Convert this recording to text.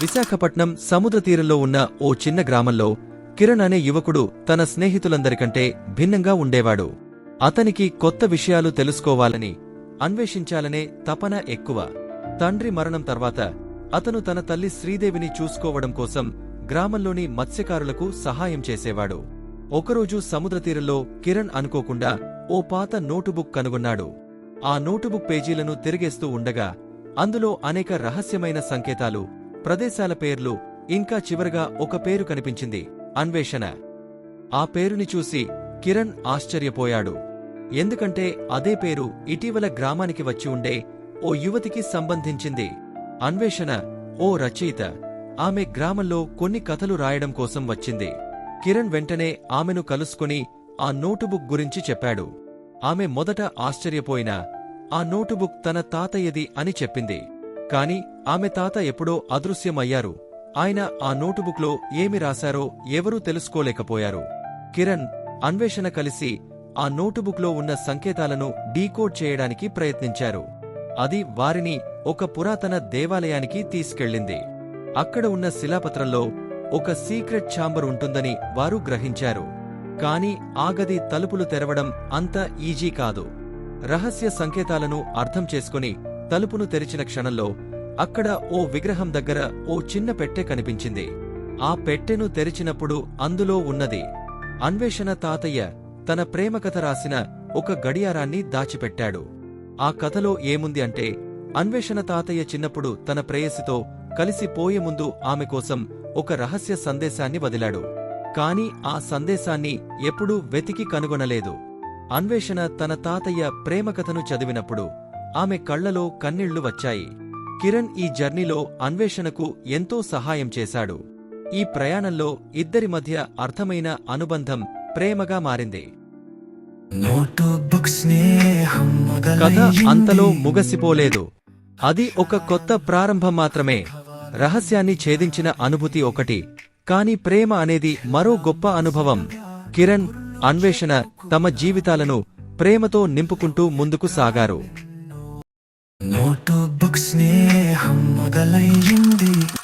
విశాఖపట్నం సముద్ర తీరంలో ఉన్న ఓ చిన్న గ్రామంలో కిరణ్ అనే యువకుడు తన స్నేహితులందరికంటే భిన్నంగా ఉండేవాడు. అతనికి కొత్త విషయాలు తెలుసుకోవాలని అన్వేషించాలనే తపన ఎక్కువ. తండ్రి మరణం తర్వాత అతను తన తల్లి శ్రీదేవిని చూసుకోవడం కోసం గ్రామంలోని మత్స్యకారులకు సహాయం చేసేవాడు. ఒకరోజు సముద్రతీరంలో కిరణ్ అనుకోకుండా ఓ పాత నోటుబుక్ కనుగొన్నాడు. ఆ నోటుబుక్ పేజీలను తిరిగేస్తూ ఉండగా అందులో అనేక రహస్యమైన సంకేతాలు ప్రదేశాల పేర్లు ఇంకా చివరగా ఒక పేరు కనిపించింది. అన్వేషణ. ఆ పేరుని చూసి కిరణ్ ఆశ్చర్యపోయాడు. ఎందుకంటే అదే పేరు ఇటీవల గ్రామానికి వచ్చి ఉండే ఓ యువతికి సంబంధించింది. అన్వేషణ. ఓ రచయిత. ఆమె గ్రామంలో కొన్ని కథలు రాయడం కోసం వచ్చింది. కిరణ్ వెంటనే ఆమెను కలుసుకుని ఆ నోటుబుక్ గురించి చెప్పాడు. ఆమె మొదట ఆశ్చర్యపోయినా ఆ నోటుబుక్ తన తాతయ్యది అని చెప్పింది. కాని ఆమె తాత ఎప్పుడో అదృశ్యమయ్యారు. ఆయన ఆ నోటుబుక్లో ఏమి రాశారో ఎవరూ తెలుసుకోలేకపోయారు. కిరణ్ అన్వేషణ కలిసి ఆ నోటుబుక్లో ఉన్న సంకేతాలను డీకోడ్ చేయడానికి ప్రయత్నించారు. అది వారిని ఒక పురాతన దేవాలయానికి తీసుకెళ్ళింది. అక్కడ ఉన్న శిలాపత్రంలో ఒక సీక్రెట్ ఛాంబర్ ఉంటుందని వారు గ్రహించారు. కాని ఆ గది తలుపులు తెరవడం అంత ఈజీ కాదు. రహస్య సంకేతాలను అర్థం చేసుకుని తలుపును తెరిచిన క్షణంలో అక్కడ ఓ విగ్రహం దగ్గర ఓ చిన్న పెట్టె కనిపించింది. ఆ పెట్టెను తెరిచినప్పుడు అందులో ఉన్నది అన్వేషణ తాతయ్య తన ప్రేమకథ రాసిన ఒక గడియారాన్ని దాచిపెట్టాడు. ఆ కథలో ఏముంది అంటే అన్వేషణ తాతయ్య చిన్నప్పుడు తన ప్రేయసితో కలిసి పోయే ముందు ఆమె కోసం ఒక రహస్య సందేశాన్ని వదిలాడు. కాని ఆ సందేశాన్ని ఎప్పుడూ వెతికి కనుగొనలేదు. అన్వేషణ తన తాతయ్య ప్రేమకథను చదివినప్పుడు ఆమె కళ్ళలో కన్నీళ్ళు వచ్చాయి. కిరణ్ ఈ జర్నీలో అన్వేషణకు ఎంతో సహాయం చేశాడు. ఈ ప్రయాణంలో ఇద్దరి మధ్య అర్థమైన అనుబంధం ప్రేమగా మారింది. స్నేహం కథ అంతలో ముగసిపోలేదు. అది ఒక కొత్త ప్రారంభం మాత్రమే. రహస్యాన్ని ఛేదించిన అనుభూతి ఒకటి. కాని ప్రేమ అనేది మరో గొప్ప అనుభవం. కిరణ్ అన్వేషణ తమ జీవితాలను ప్రేమతో నింపుకుంటూ ముందుకు సాగారు. నోటు బుక్ స్నేహం మొదలయ్యింది.